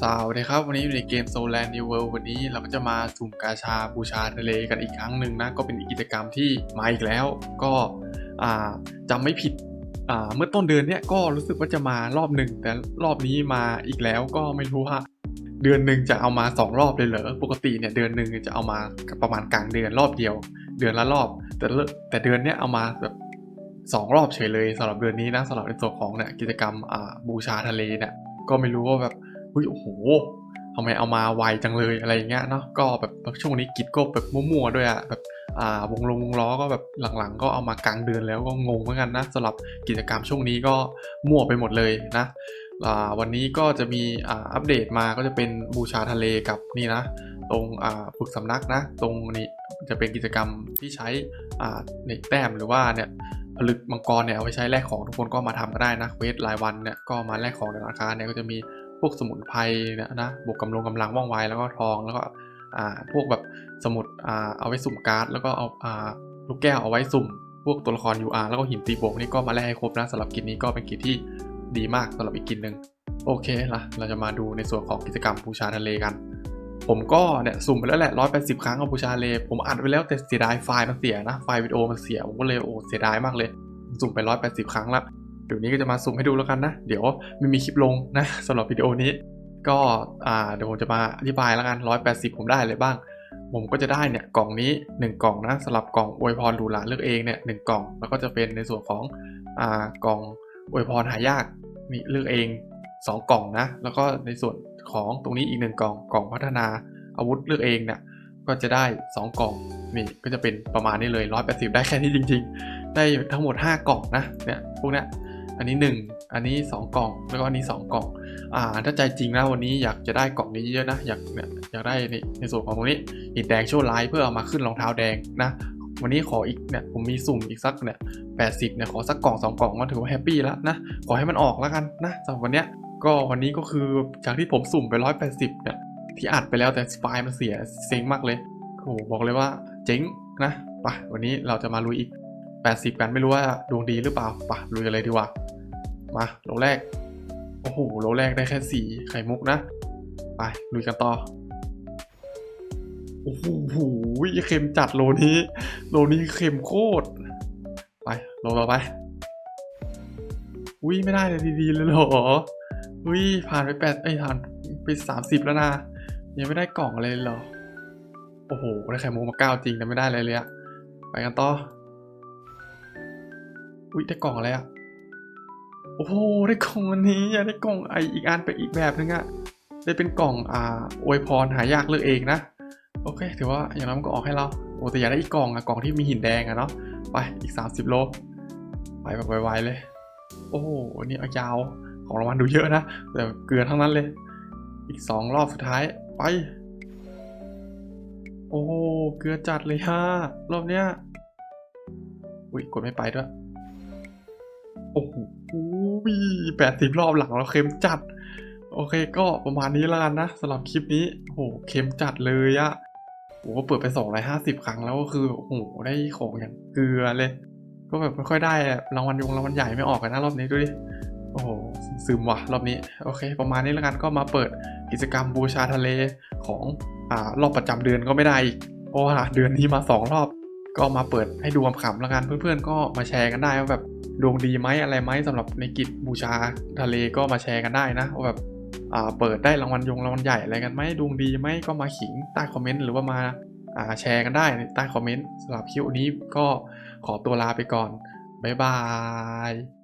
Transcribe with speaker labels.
Speaker 1: สวัสดีครับ วันนี้อยู่ในเกม Soul Land New World วันนี้เราก็จะมาสุ่มกาชาบูชาทะเลกันอีกครั้งหนึ่งนะ ก็เป็นอีกกิจกรรมที่มาอีกแล้ว ก็อ่าจำไม่ผิดเมื่อต้นเดือนเนี้ยก็รู้สึกว่าจะมารอบหนึ่งแต่รอบนี้มาอีกแล้วก็ไม่รู้ว่าเดือนหนึ่งจะเอามาสองรอบเลยเหรอปกติเนี่ยเดือนหนึ่งจะเอามาประมาณกลางเดือนรอบเดียว เดือนละรอบ แต่ละแต่เดือนเนี้ยเอามาแบบสองรอบเฉยเลยสำหรับเดือนนี้นะสำหรับในส่วนของเนี่ยกิจกรรมบูชาทะเลเนี่ยก็ไม่รู้ว่าแบบ เฮ้ยโอ้โหทำไมเอามาไวจังเลยอะไรอย่างเงี้ยเนาะก็แบบช่วงนี้กิจก็แบบมั่วๆด้วยอะแบบอ่าวงลงวงล้อก็แบบหลังๆ ก็เอามากลางเดือนแล้วก็งงเหมือนกันนะสำหรับกิจกรรมช่วงนี้ก็มั่วไปหมดเลยนะอ่าวันนี้ก็จะมีอ่าอัปเดตมาก็จะเป็นบูชาทะเลกับนี่นะ ตรงอ่าฝึกสำนักนะ ตรงนี้จะเป็นกิจกรรมที่ใช้อ่าเน็กแต้มหรือว่าเนี่ยผลึกมังกรเนี่ยเอาไปใช้แลกของทุกคนก็มาทำก็ได้นะเวสรายวันเนี่ยก็มาแลกของในร้านค้าเนี่ยก็จะมี พวกสมุนไพรนี่ยนะบวกกำลังกำลังว่องไวแล้วก็ทองแล้วก็อ่าพวกแบบสมุดอ่าเอาไว้สุ่มการ์ดแล้วก็เอาอ่าลูกแก้วเอาไว้สุ่ม พวกตัวละคร UR แล้วก็หินตีโบกนี่ก็มาแลกให้ครบนะสำหรับกิจนี้ก็เป็นกิจที่ดีมากสำหรับอีกกิจหนึ่งโอเคละเราจะมาดูในส่วนของกิจกรรมบูชาทะเลกัน ผมก็เนี่ยสุ่มไปแล้วแหละร้อยแปดสิบครั้งเอาบูชาทะเล ผมอัดไว้แล้วแต่เสียดายไฟล์มันเสียนะไฟล์วิดีโอมันเสียผมก็เลยโอ้เสียดายมากเลย สุ่มไปร้อยแปดสิบครั้งละ ดี๋ยวนี้ก็จะมาสุ่มให้ดูแล้วกันนะ เดี๋ยวไม่มีคลิปลงนะสำหรับวิดีโอนี้ ก็เดี๋ยวผมจะมาอธิบายแล้วกันร้อยแปดสิบผมได้อะไรบ้าง ผมก็จะได้เนี่ยกล่องนี้ 1 กล่องนะสำหรับกล่องอวยพรดูหลานเลือกเองเนี่ยหกล่อง แล้วก็จะเป็นในส่วนของอกล่องอวยพรหายากนี่เลือกเอง 2 กล่องนะ แล้วก็ในส่วนของตรงนี้อีก 1 กล่องกล่องพัฒนาอาวุธเลือกเองเนี่ยก็จะได้ 2 กล่องนี่ก็จะเป็นประมาณนี้เลย 180 ได้แค่นี้จริง ๆ ได้ทั้งหมด 5 กล่องนะเนี่ยพวกเนี้ย อันนี้ 1 อันนี้ 2 กล่อง แล้วก็อันนี้ 2 กล่อง อ่า ถ้าใจจริงนะวันนี้อยากจะได้กล่องนี้เยอะนะ อยากเนี่ยอยากได้ในในส่วนของตรงนี้หินแดงโชว์ไลท์เพื่อเอามาขึ้นรองเท้าแดงนะ วันนี้ขออีกเนี่ยผมมีสุ่มอีกสักเนี่ยแปดสิบเนี่ยขอสักกล่องสองกล่องก็ถือว่าแฮปปี้แล้วนะ ขอให้มันออกแล้วกันนะสำหรับวันเนี้ย ก็วันนี้ก็คือจากที่ผมสุ่มไปร้อยแปดสิบเนี่ยที่อัดไปแล้วแต่ไฟล์มันเสียเซ็งมากเลยโอ้โหบอกเลยว่าเจ๋งนะไปวันนี้เราจะมาลุยอีก 80 กันไม่รู้ว่าดวงดีหรือเปล่าไปลุยกันเลยดีกว่า มาโลแรก โอ้โหโลแรกได้แค่สี่ไข่มุกนะ ไปลุยกันต่อ โอ้โหเค็มจัดโลนี้ โลนี้เค็มโคตร ไปโลต่อไป อุ้ยไม่ได้เลยดีๆเลยเหรอ อุ้ยผ่านไปแปดไอ้ผ่านไปสามสิบแล้วนะ ยังไม่ได้กล่องอะไรเลยเหรอ โอ้โหได้ไข่มุกมาเก้าจริงแต่ไม่ได้อะไรเลยอะไปกันต่อ อุ้ยได้กล่องอะไรอะ โอ้โหได้กล่องอันนี้อยากได้กล่องไออีกอันไปอีกแบบนึงอะได้เป็นกล่องอ่าอวยพรหายากเลือกเองนะโอเคถือว่าอย่างนั้นมันก็ออกให้เราโอ้แต่อยากได้อีกกล่องอะกล่องที่มีหินแดงอะเนาะไปอีก 30 โลไปแบบไวๆเลย โอ้โหอันนี่ยาวของรางวัลดูเยอะนะแต่เกลือทั้งนั้นเลย อีกสองรอบสุดท้ายไปโอ้เกลือจัดเลยฮะรอบเนี้ยอุ้ยกดไม่ไปด้วย โอ้โหแปดสิบรอบหลังเราเค็มจัด โอเคก็ประมาณนี้แล้วกันนะสำหรับคลิปนี้โอ้โหเค็มจัดเลยอะโอ้โหเปิดไปสองร้อยห้าสิบครั้งแล้วก็คือโอ้โหได้ของอย่างเกลือเลย ก็แบบไม่ค่อยได้รางวัลยงรางวัลใหญ่ไม่ออกกันนะรอบนี้ดูดิโอ้โหซึมว่ะรอบนี้โอเค ประมาณนี้แล้วกันก็มาเปิดกิจกรรมบูชาทะเลของอ่ารอบประจำเดือนก็ไม่ได้อีกเพราะว่าเดือนนี้มาสองรอบ ก็มาเปิดให้ดูขำๆแล้วกันเพื่อนๆ ก็มาแชร์กันได้ว่าแบบดวงดีไหมอะไรไหมสำหรับในกิจบูชาทะเลก็มาแชร์กันได้นะว่าแบบอ่าเปิดได้รางวัลยงรางวัลใหญ่อะไรกันไหมดวงดีไหมก็มาขิงใต้คอมเมนต์หรือว่ามาอ่าแชร์กันได้ในใต้คอมเมนต์สำหรับคลิปนี้ก็ขอตัวลาไปก่อนบ๊ายบาย